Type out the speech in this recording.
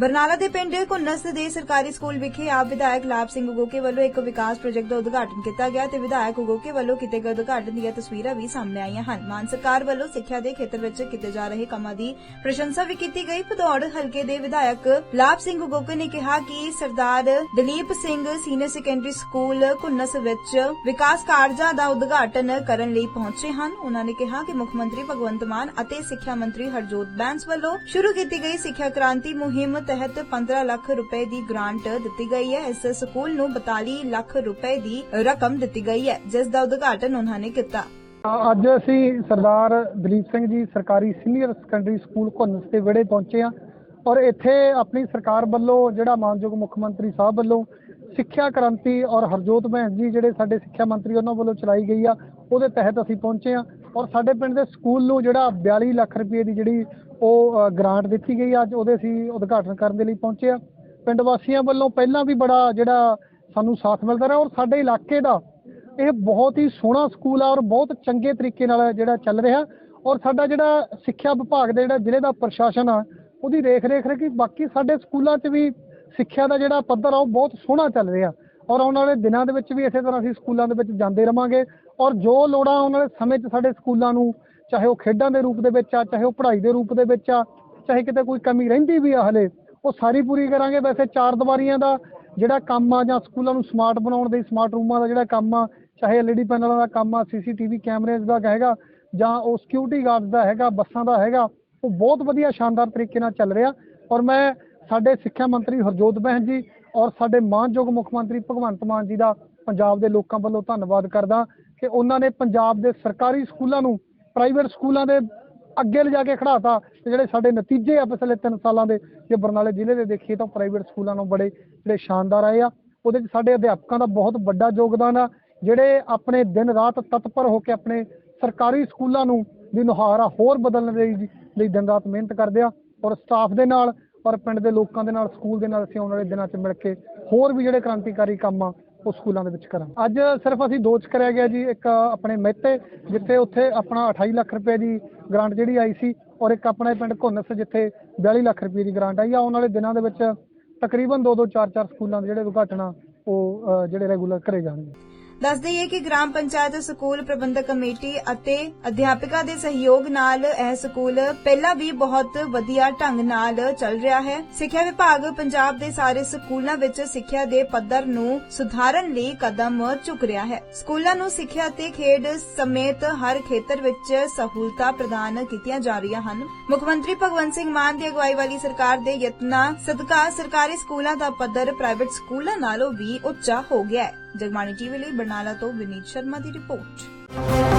ਬਰਨਾਲਾ ਦੇ ਪਿੰਡ ਘੁੰਨਸ ਦੇ ਸਰਕਾਰੀ ਸਕੂਲ ਵਿਖੇ ਆਪ ਵਿਧਾਇਕ ਲਾਭ ਸਿੰਘ ਗੋਕੇ ਵੱਲੋਂ ਇੱਕ ਵਿਕਾਸ ਪ੍ਰੋਜੈਕਟ ਦਾ ਉਦਘਾਟਨ ਕੀਤਾ ਗਿਆ ਤੇ ਵਿਧਾਇਕ ਗੋਕੇ ਵੱਲੋਂ ਕੀਤੇ ਗਏ ਉਦਘਾਟਨ ਦੀਆਂ ਤਸਵੀਰਾਂ ਵੀ ਸਾਹਮਣੇ ਆਈਆਂ ਹਨ। ਮਾਨ ਸਰਕਾਰ ਵੱਲੋਂ ਸਿੱਖਿਆ ਦੇ ਖੇਤਰ ਵਿੱਚ ਕੀਤੇ ਜਾ ਰਹੇ ਕੰਮਾਂ ਦੀ ਪ੍ਰਸ਼ੰਸਾ ਵੀ ਕੀਤੀ ਗਈ। ਭਦੌੜ ਹਲਕੇ ਦੇ ਵਿਧਾਇਕ ਲਾਭ ਸਿੰਘ ਗੋਕੇ ਨੇ ਕਿਹਾ ਕਿ Sardar Dalip Singh senior secondary school Ghunas ਵਿੱਚ ਵਿਕਾਸ ਕਾਰਜਾਂ ਦਾ ਉਦਘਾਟਨ ਕਰਨ ਲਈ ਪਹੁੰਚੇ ਹਨ। ਉਹਨਾਂ ਨੇ ਕਿਹਾ ਕਿ ਮੁੱਖ ਮੰਤਰੀ ਭਗਵੰਤ ਮਾਨ ਅਤੇ ਸਿੱਖਿਆ ਮੰਤਰੀ ਹਰਜੋਤ ਬੈਂਸ ਵੱਲੋਂ ਸ਼ੁਰੂ ਕੀਤੀ ਗਈ ਸਿੱਖਿਆ ਕ੍ਰਾਂਤੀ ਮੁਹਿੰਮ ਤਹਿਤ 15 ਲੱਖ ਰੁਪਏ ਦੀ ਗ੍ਰਾਂਟ ਦਿੱਤੀ ਗਈ ਹੈ। ਇਸ ਸਕੂਲ ਨੂੰ 42 ਲੱਖ ਰੁਪਏ ਦੀ ਰਕਮ ਦਿੱਤੀ ਗਈ ਹੈ, ਜਿਸ ਦਾ ਉਦਘਾਟਨ ਉਹਨਾਂ ਨੇ ਕੀਤਾ। ਅੱਜ ਅਸੀਂ ਸਰਦਾਰ ਦਲੀਪ ਸਿੰਘ ਜੀ ਸਰਕਾਰੀ ਸੀਨੀਅਰ ਸੈਕੰਡਰੀ ਸਕੂਲ ਘੁੰਨਸ ਦੇ ਵਿਹੜੇ ਪਹੁੰਚੇ ਆ ਔਰ ਇੱਥੇ ਆਪਣੀ ਸਰਕਾਰ ਵੱਲੋਂ ਜਿਹੜਾ ਮਾਨਯੋਗ ਮੁੱਖ ਮੰਤਰੀ ਸਾਹਿਬ ਵੱਲੋਂ ਸਿੱਖਿਆ ਕ੍ਰਾਂਤੀ ਔਰ ਹਰਜੋਤ ਮਹਿੰਸ ਜੀ ਜਿਹੜੇ ਸਾਡੇ ਸਿੱਖਿਆ ਮੰਤਰੀ ਉਹਨਾਂ ਵੱਲੋਂ ਚਲਾਈ ਗਈ ਆ ਉਹਦੇ ਤਹਿਤ ਅਸੀਂ ਪਹੁੰਚੇ ਹਾਂ ਔਰ ਸਾਡੇ ਪਿੰਡ ਦੇ ਸਕੂਲ ਨੂੰ ਜਿਹੜਾ 42 ਲੱਖ ਰੁਪਏ ਦੀ ਜਿਹੜੀ ਉਹ ਅ, ਗ੍ਰਾਂਟ ਦਿੱਤੀ ਗਈ ਅੱਜ ਉਹਦੇ ਅਸੀਂ ਉਦਘਾਟਨ ਕਰਨ ਦੇ ਲਈ ਪਹੁੰਚੇ ਹਾਂ। ਪਿੰਡ ਵਾਸੀਆਂ ਵੱਲੋਂ ਪਹਿਲਾਂ ਵੀ ਬੜਾ ਜਿਹੜਾ ਸਾਨੂੰ ਸਾਥ ਮਿਲਦਾ ਰਿਹਾ ਔਰ ਸਾਡੇ ਇਲਾਕੇ ਦਾ ਇਹ ਬਹੁਤ ਹੀ ਸੋਹਣਾ ਸਕੂਲ ਆ ਔਰ ਬਹੁਤ ਚੰਗੇ ਤਰੀਕੇ ਨਾਲ ਜਿਹੜਾ ਚੱਲ ਰਿਹਾ ਔਰ ਸਾਡਾ ਜਿਹੜਾ ਸਿੱਖਿਆ ਵਿਭਾਗ ਦਾ ਜਿਹੜਾ ਜ਼ਿਲ੍ਹੇ ਦਾ ਪ੍ਰਸ਼ਾਸਨ ਆ ਉਹਦੀ ਰੇਖ ਰੇਖ ਕਿ ਬਾਕੀ ਸਾਡੇ ਸਕੂਲਾਂ 'ਚ ਵੀ ਸਿੱਖਿਆ ਦਾ ਜਿਹੜਾ ਪੱਧਰ ਆ ਉਹ ਬਹੁਤ ਸੋਹਣਾ ਚੱਲ ਰਿਹਾ। ਔਰ ਆਉਣ ਵਾਲੇ ਦਿਨਾਂ ਦੇ ਵਿੱਚ ਵੀ ਇਸੇ ਤਰ੍ਹਾਂ ਅਸੀਂ ਸਕੂਲਾਂ ਦੇ ਵਿੱਚ ਜਾਂਦੇ ਰਵਾਂਗੇ। ਔਰ ਜੋ ਲੋੜਾਂ ਆਉਣ ਵਾਲੇ ਸਮੇਂ 'ਚ ਸਾਡੇ ਸਕੂਲਾਂ ਨੂੰ, ਚਾਹੇ ਉਹ ਖੇਡਾਂ ਦੇ ਰੂਪ ਦੇ ਵਿੱਚ ਆ, ਚਾਹੇ ਉਹ ਪੜ੍ਹਾਈ ਦੇ ਰੂਪ ਦੇ ਵਿੱਚ ਆ, ਚਾਹੇ ਕਿਤੇ ਕੋਈ ਕਮੀ ਰਹਿੰਦੀ ਵੀ ਆ ਹਲੇ, ਉਹ ਸਾਰੀ ਪੂਰੀ ਕਰਾਂਗੇ। ਵੈਸੇ ਚਾਰ ਦੀਵਾਰੀਆਂ ਦਾ ਜਿਹੜਾ ਕੰਮ ਆ ਜਾਂ ਸਕੂਲਾਂ ਨੂੰ ਸਮਾਰਟ ਬਣਾਉਣ ਦੇ, ਸਮਾਰਟ ਰੂਮਾਂ ਦਾ ਜਿਹੜਾ ਕੰਮ ਆ, ਚਾਹੇ ਐਲਈਡੀ ਪੈਨਲਾਂ ਦਾ ਕੰਮ ਆ ਸੀਸੀਟੀਵੀ ਕੈਮਰੇਜ਼ ਦਾ ਹੈਗਾ, ਜਾਂ ਉਹ ਸਿਕਿਉਰਿਟੀ ਗਾਰਡਸ ਦਾ ਹੈਗਾ, ਬੱਸਾਂ ਦਾ ਹੈਗਾ, ਉਹ ਬਹੁਤ ਵਧੀਆ ਸ਼ਾਨਦਾਰ ਤਰੀਕੇ ਨਾਲ ਚੱਲ ਰਿਹਾ। ਔਰ ਮੈਂ ਸਾਡੇ ਸਿੱਖਿਆ ਮੰਤਰੀ ਹਰਜੋਤ ਬਹਿਨ ਜੀ ਔਰ ਸਾਡੇ ਮਾਨਯੋਗ ਮੁੱਖ ਮੰਤਰੀ ਭਗਵੰਤ ਮਾਨ ਜੀ ਦਾ ਪੰਜਾਬ ਦੇ ਲੋਕਾਂ ਵੱਲੋਂ ਧੰਨਵਾਦ ਕਰਦਾ ਕਿ ਉਹਨਾਂ ਨੇ ਪੰਜਾਬ ਦੇ ਸਰਕਾਰੀ ਸਕੂਲਾਂ ਨੂੰ ਪ੍ਰਾਈਵੇਟ ਸਕੂਲਾਂ ਦੇ ਅੱਗੇ ਲਿਜਾ ਕੇ ਖੜਾਤਾ ਤੇ ਜਿਹੜੇ ਸਾਡੇ ਨਤੀਜੇ ਆ ਪਿਛਲੇ 3 ਸਾਲਾਂ ਦੇ, ਜੇ ਬਰਨਾਲੇ ਜ਼ਿਲ੍ਹੇ ਦੇ ਦੇਖੀਏ ਤਾਂ ਪ੍ਰਾਈਵੇਟ ਸਕੂਲਾਂ ਨੂੰ ਬੜੇ, ਜਿਹੜੇ ਸ਼ਾਨਦਾਰ ਆਏ ਆ। ਉਹਦੇ 'ਚ ਸਾਡੇ ਅਧਿਆਪਕਾਂ ਦਾ ਬਹੁਤ ਵੱਡਾ ਯੋਗਦਾਨ ਆ। ਜਿਹੜੇ ਆਪਣੇ ਦਿਨ ਰਾਤ ਤਤਪਰ ਹੋ ਕੇ ਆਪਣੇ ਸਰਕਾਰੀ ਸਕੂਲਾਂ ਨੂੰ, ਦੀ ਨੁਹਾਰ ਆ ਹੋਰ ਬਦਲਣ ਦੇ ਲਈ ਦਿਨ ਰਾਤ ਮਿਹਨਤ ਕਰਦੇ ਆ। ਔਰ ਸਟਾਫ ਦੇ ਨਾਲ ਔਰ ਪਿੰਡ ਦੇ ਲੋਕਾਂ ਦੇ ਨਾਲ, ਸਕੂਲ ਦੇ ਨਾਲ ਅਸੀਂ ਆਉਣ ਵਾਲੇ ਦਿਨਾਂ 'ਚ ਮਿਲ ਕੇ ਹੋਰ ਵੀ ਜਿਹੜੇ ਕ੍ਰਾਂਤੀਕਾਰੀ ਕੰਮ ਆ, ਉਹ ਸਕੂਲਾਂ ਦੇ ਵਿੱਚ ਕਰਾਂ ਅੱਜ ਸਿਰਫ ਅਸੀਂ ਦੋ ਚ ਕਰਿਆ ਗਿਆ ਜੀ, ਇੱਕ ਆਪਣੇ ਮਹਿਤੇ, ਜਿੱਥੇ ਉੱਥੇ ਆਪਣਾ 28 ਲੱਖ ਰੁਪਏ ਦੀ ਗ੍ਰਾਂਟ ਜਿਹੜੀ ਆਈ ਸੀ, ਔਰ ਇੱਕ ਆਪਣੇ ਪਿੰਡ ਘੁੰਨਸ, ਜਿੱਥੇ 42 ਲੱਖ ਰੁਪਏ ਦੀ ਗ੍ਰਾਂਟ ਆਈ ਆ। ਆਉਣ ਵਾਲੇ ਦਿਨਾਂ ਦੇ ਵਿੱਚ ਤਕਰੀਬਨ 2-2 4-4 ਸਕੂਲਾਂ ਦੇ ਜਿਹੜੇ ਉਦਘਾਟਨ ਆ, ਉਹ ਜਿਹੜੇ ਰੈਗੂਲਰ ਕਰੇ ਜਾਣਗੇ। ਦੱਸ ਦਈਏ ਕਿ ਗ੍ਰਾਮ ਪੰਚਾਇਤ, ਸਕੂਲ ਪ੍ਰਬੰਧਕ ਕਮੇਟੀ ਅਤੇ ਅਧਿਆਪਕਾਂ ਦੇ ਸਹਿਯੋਗ ਨਾਲ ਇਹ ਸਕੂਲ ਪਹਿਲਾਂ ਵੀ ਬਹੁਤ ਵਧੀਆ ਢੰਗ ਨਾਲ ਚੱਲ ਰਿਹਾ ਹੈ। ਸਿੱਖਿਆ ਵਿਭਾਗ ਪੰਜਾਬ ਦੇ ਸਾਰੇ ਸਕੂਲਾਂ ਵਿੱਚ ਸਿੱਖਿਆ ਦੇ ਪੱਧਰ ਨੂੰ ਸੁਧਾਰਨ ਲਈ ਕਦਮ ਚੁੱਕ ਰਿਹਾ ਹੈ। ਸਕੂਲਾਂ ਨੂੰ ਸਿੱਖਿਆ ਅਤੇ ਖੇਡ ਸਮੇਤ ਹਰ ਖੇਤਰ ਵਿੱਚ ਸਹੂਲਤਾਂ ਪ੍ਰਦਾਨ ਕੀਤੀਆਂ ਜਾ ਰਹੀਆਂ ਹਨ। ਮੁੱਖ ਮੰਤਰੀ ਭਗਵੰਤ ਸਿੰਘ ਮਾਨ ਦੀ ਅਗਵਾਈ ਵਾਲੀ ਸਰਕਾਰ ਦੇ ਯਤਨਾਂ ਸਦਕਾ ਸਰਕਾਰੀ ਸਕੂਲਾਂ ਦਾ ਪੱਧਰ ਪ੍ਰਾਈਵੇਟ ਸਕੂਲਾਂ ਨਾਲੋਂ ਵੀ ਉੱਚਾ ਹੋ ਗਿਆ ਹੈ। ਜਗਮਾਨੀ ਟੀਵੀ ਲਈ ਬਰਨਾਲਾ ਤੋਂ ਵਿਨੀਤ ਸ਼ਰਮਾ ਦੀ ਰਿਪੋਰਟ।